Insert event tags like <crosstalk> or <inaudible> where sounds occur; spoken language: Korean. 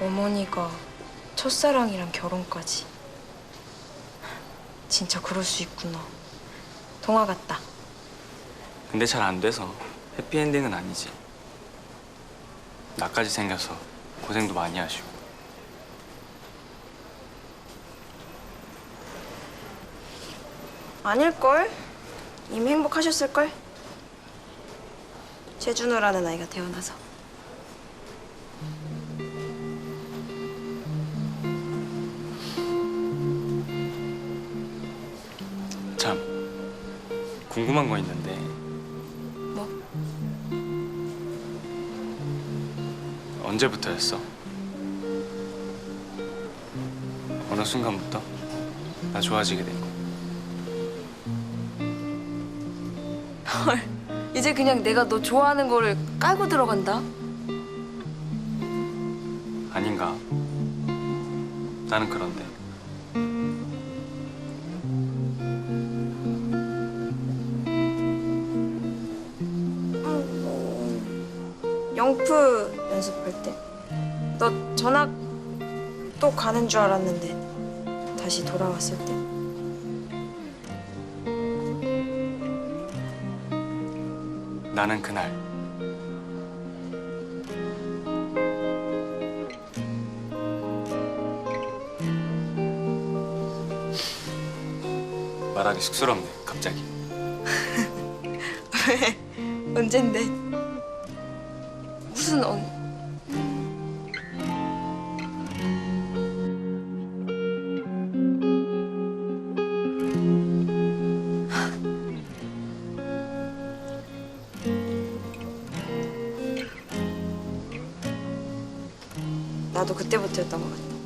어머니가 첫사랑이랑 결혼까지. 진짜 그럴 수 있구나. 동화 같다. 근데 잘 안 돼서 해피엔딩은 아니지. 나까지 생겨서 고생도 많이 하시고. 아닐걸? 이미 행복하셨을걸? 재준호라는 아이가 태어나서. 참 궁금한 거 있는데 뭐? 언제부터였어? 어느 순간부터 나 좋아지게 된 거. 헐, 이제 그냥 내가 너 좋아하는 거를 깔고 들어간다. 아닌가? 나는 그런데. 영프 연습할 때. 너 전학 또 가는 줄 알았는데 다시 돌아왔을 때. 나는 그날 말하기 쑥스럽네 갑자기 <laughs> 언젠데? 무슨 언? 나도 그때부터였던 것 같아.